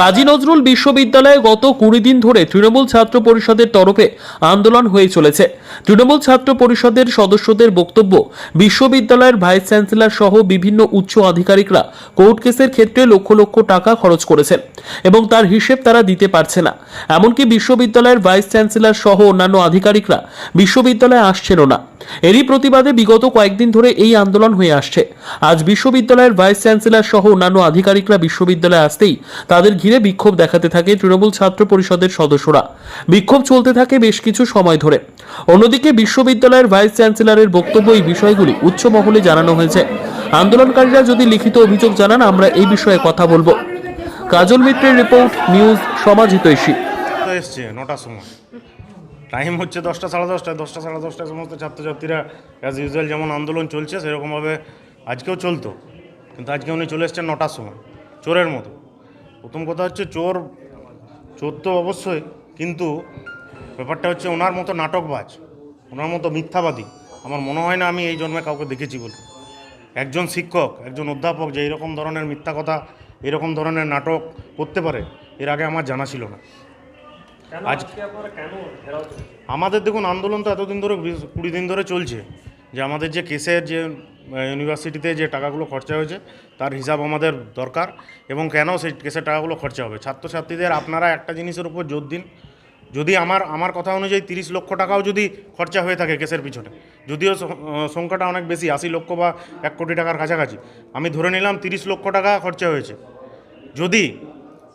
কাজী নজরুল বিশ্ববিদ্যালয়ে গত কুড়ি দিন ধরে তৃণমূল ছাত্র পরিষদের তরফে আন্দোলন হয়ে চলেছে। তৃণমূল ছাত্র পরিষদের সদস্যদের বক্তব্য, বিশ্ববিদ্যালয়ের ভাইস চ্যান্সেলর সহ বিভিন্ন উচ্চ আধিকারিকরা কোর্ট কেসের ক্ষেত্রে লক্ষ লক্ষ টাকা খরচ করেছেন এবং তার হিসেব তারা দিতে পারছে না। এমনকি বিশ্ববিদ্যালয়ের ভাইস চ্যান্সেলর সহ অন্যান্য আধিকারিকরা বিশ্ববিদ্যালয়ে আসছেনও না। এরই প্রতিবাদে বিগত কয়েকদিন ধরে এই আন্দোলন হয়ে আসছে। আজ বিশ্ববিদ্যালয়ের ভাইস চ্যান্সেলর সহ অন্যান্য আধিকারিকরা বিশ্ববিদ্যালয়ে আসতেই তাদের ঘিরে বিক্ষোভ দেখাতে থাকে তৃণমূল ছাত্র পরিষদের সদস্যরা। বিক্ষোভ চলতে থাকে বেশ কিছু সময় ধরে। অন্যদিকে বিশ্ববিদ্যালয়ের ভাইস চ্যান্সেলরের বক্তব্য এই বিষয়গুলি উচ্চ মহলে জানানো হয়েছে। আন্দোলনকারীরা যদি লিখিত অভিযোগ জানান, আমরা এই বিষয়ে কথা বলব। কাজল মিত্রের রিপোর্ট নিউজ সমাজ হিতৈষী এসছে, নটার সময়। টাইম হচ্ছে দশটা সাড়ে দশটায়, দশটা সাড়ে দশটায় সমস্ত ছাত্রছাত্রীরা অ্যাজ ইউজুয়াল যেমন আন্দোলন চলছে, সেরকমভাবে আজকেও চলতো। কিন্তু আজকে উনি চলে এসছেন নটার সময়, চোরের মতো। প্রথম কথা হচ্ছে চোর চোর তো অবশ্যই, কিন্তু ব্যাপারটা হচ্ছে ওনার মতো নাটকবাজ, ওনার মতো মিথ্যাবাদী, আমার মনে হয় না আমি এই জন্মে কাউকে দেখেছি বলে। একজন শিক্ষক, একজন অধ্যাপক যে এরকম ধরনের মিথ্যা কথা, এরকম ধরনের নাটক করতে পারে, এর আগে আমার জানা ছিল না। আজ আমাদের দেখুন আন্দোলন তো এতদিন ধরে কুড়ি দিন ধরে চলছে। যে আমাদের যে কেসের যে ইউনিভার্সিটিতে যে টাকাগুলো খরচা হয়েছে তার হিসাব আমাদের দরকার এবং কেন সেই কেসের টাকাগুলো খরচা হবে? ছাত্রছাত্রীদের আপনারা একটা জিনিসের উপর জোর দিন। যদি আমার আমার কথা অনুযায়ী তিরিশ লক্ষ টাকাও যদি খরচা হয়ে থাকে কেসের পিছনে যদিও সংখ্যাটা অনেক বেশি আশি লক্ষ বা এক কোটি টাকার কাছাকাছি। আমি ধরে নিলাম তিরিশ লক্ষ টাকা খরচা হয়েছে। যদি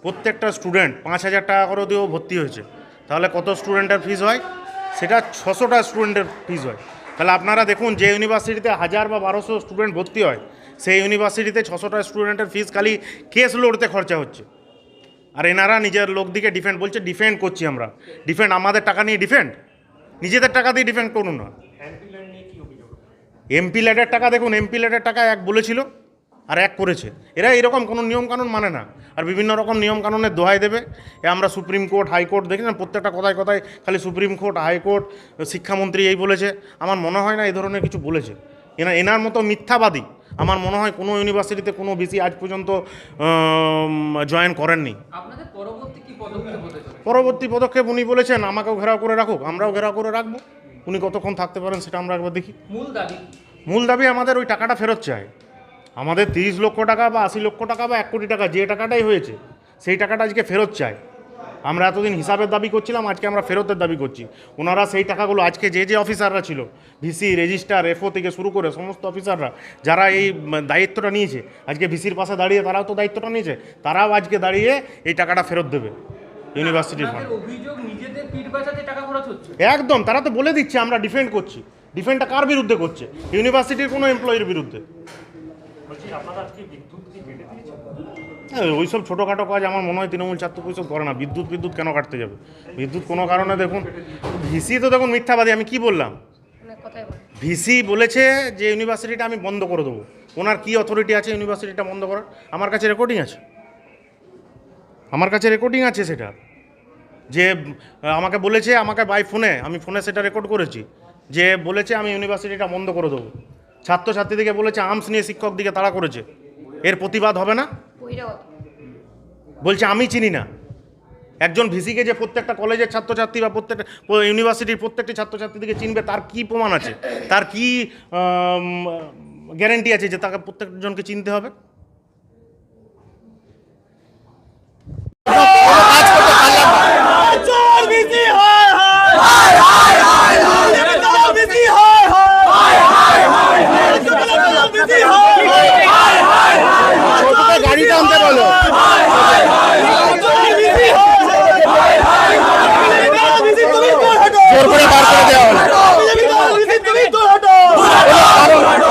প্রত্যেকটা স্টুডেন্ট পাঁচ হাজার টাকা করে দিয়েও ভর্তি হয়েছে। তাহলে কত স্টুডেন্টের ফিস হয়? সেটা ছশোটা স্টুডেন্টের ফিস হয়। তাহলে আপনারা দেখুন যে ইউনিভার্সিটিতে হাজার বা বারোশো স্টুডেন্ট ভর্তি হয় সেই ইউনিভার্সিটিতে ছশোটা স্টুডেন্টের ফিস খালি কেস লড়তে খরচা হচ্ছে। আর এনারা নিজের লোক দিকে ডিফেন্ড বলছে ডিফেন্ড করছি আমরা। ডিফেন্ড আমাদের টাকা নিয়ে ডিফেন্ড নিজেদের টাকা দিয়ে ডিফেন্ড করুন না। এমপি ল্যাডের টাকা দেখুন এমপি ল্যাডের টাকা এক বলেছিল। আর এক করেছে। এরা এরকম কোনো নিয়মকানুন মানে না। আর বিভিন্ন রকম নিয়মকানুনের দোহাই দেবে। এ আমরা সুপ্রিম কোর্ট হাইকোর্ট দেখি না? প্রত্যেকটা কথায় কথায় খালি সুপ্রিম কোর্ট হাইকোর্ট শিক্ষামন্ত্রী এই বলেছে। আমার মনে হয় না এই ধরনের কিছু বলেছে। এনা এনার মতো মিথ্যাবাদী আমার মনে হয় কোনো ইউনিভার্সিটিতে কোনো বিসি আজ পর্যন্ত জয়েন করেননি। পরবর্তী পদক্ষেপ পরবর্তী পদক্ষেপ উনি বলেছেন আমাকেও ঘেরাও করে রাখুক আমরাও ঘেরাও করে রাখব। উনি কতক্ষণ থাকতে পারেন সেটা আমরা একবার দেখি। মূল দাবি? মূল দাবি আমাদের ওই টাকাটা ফেরত চাই আমাদের তিরিশ লক্ষ টাকা বা আশি লক্ষ টাকা বা এক কোটি টাকা যে টাকাটাই হয়েছে সেই টাকাটা আজকে ফেরত চাই। আমরা এতদিন হিসাবের দাবি করছিলাম আজকে আমরা ফেরতের দাবি করছি। ওনারা সেই টাকাগুলো আজকে যে যে অফিসাররা ছিল ভিসি রেজিস্ট্রার এফও থেকে শুরু করে সমস্ত অফিসাররা যারা এই দায়িত্বটা নিয়েছে আজকে ভিসির পাশে দাঁড়িয়ে তারাও তো দায়িত্বটা নিয়েছে তারাও আজকে দাঁড়িয়ে এই টাকাটা ফেরত দেবে ইউনিভার্সিটির ফান্ড। একদম তারা তো বলে দিচ্ছে আমরা ডিফেন্ড করছি। ডিফেন্ডটা কার বিরুদ্ধে করছে? ইউনিভার্সিটির কোনো এমপ্লয়ির বিরুদ্ধে। হ্যাঁ ওইসব ছোটোখাটো কাজ আমার মনে হয় তৃণমূল ছাত্র পরিষদ করে না। বিদ্যুৎ বিদ্যুৎ কেন কাটতে যাবে? বিদ্যুৎ কোনো কারণে দেখুন ভিসি তো দেখুন মিথ্যাবাদী আমি কি বললাম? ভিসি বলেছে যে ইউনিভার্সিটিটা আমি বন্ধ করে দেবো। ওনার কি অথরিটি আছে ইউনিভার্সিটিটা বন্ধ করার? আমার কাছে রেকর্ডিং আছে। আমার কাছে রেকর্ডিং আছে সেটা। যে আমাকে বলেছে আমাকে বাই ফোনে আমি ফোনে সেটা রেকর্ড করেছি। যে বলেছে আমি ইউনিভার্সিটিটা বন্ধ করে দেবো। ছাত্রছাত্রীদিকে বলেছে আর্মস নিয়ে শিক্ষক দিকে তাড়া করেছে। এর প্রতিবাদ হবে না? বলছে আমি চিনি না। একজন ভিসিকে যে প্রত্যেকটা কলেজের ছাত্রছাত্রী বা প্রত্যেকটা ইউনিভার্সিটির প্রত্যেকটি ছাত্রছাত্রীদেরকে চিনবে তার কি প্রমাণ আছে? তার কি গ্যারেন্টি আছে যে তাকে প্রত্যেকজনকে চিনতে হবে চল বিজি হয় হয় হায় হায় হায় চল বিজি হয় হয় হায় হায় হায় চল বিজি হয় হায় হায় হায় ছোটটা গাড়িটা আনতে বলো চল বিজি হয় হায় হায় হায় বিজি তুমি দূর হটো জোর করে বার করে দেওয়া হলো বিজি তুমি দূর হটো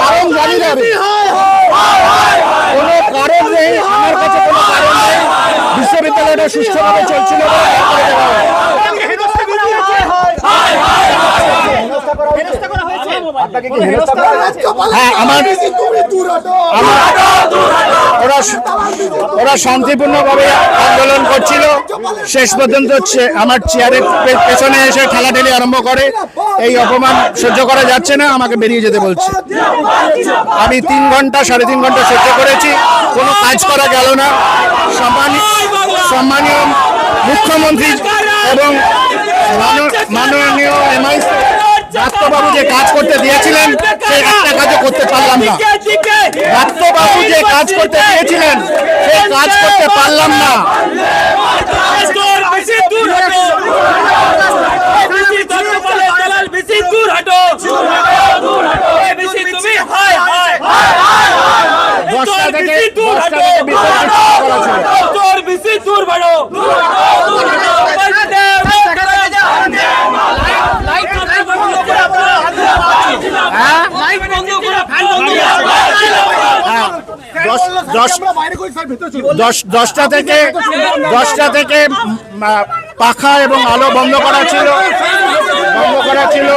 কারণ জানি না আমি। হায় হায় কোনো কারণ নেই আমার কাছে কোনো কারণ নেই বিশ্ববিদ্যালয়টা সুষ্ঠুভাবে চলছিল বলে বার করে দেওয়া হলো। হেনস্থা বিজি হয় হায় হায় হেনস্থা করা হয়েছে আপনাকে কি হেনস্থা করা হয়েছে হ্যাঁ আমার আমার ওরা ওরা শান্তিপূর্ণভাবে আন্দোলন করছিল। শেষ পর্যন্ত আমার চেয়ারের পেছনে এসে ঠেলাঠেলি আরম্ভ করে। এই অপমান সহ্য করা যাচ্ছে না আমাকে বেরিয়ে যেতে বলছে। আমি তিন ঘণ্টা সাড়ে তিন ঘণ্টা সহ্য করেছি। কোনো কাজ করা গেল না। সম্মানিত মুখ্যমন্ত্রী এবং মাননীয়- মাননীয় এমআই ডাক্তারবাবু যে কাজ করতে দিয়েছিলেন, সেই একটা কাজও করতে পারলাম না। ডাক্তারবাবু যে কাজ করতে দিয়েছিলেন, সেই কাজ করতে পারলাম না। বেশি দূর হটো। বেশি দূর বলে দালাল বেশি দূর হটো এ বেশি তুমি হায় হায় দশটা থেকে বেশি দূর দশটা হটো থেকে বিপরীত করা ছিল। তোর বেশি দূর বাড়ো লাইট বন্ধ করে ফ্যান বন্ধ হ্যাঁ, দশ- দশ- দশ দশটা থেকে দশটা থেকে পাখা এবং আলো বন্ধ করা ছিল। বন্ধ করা ছিল।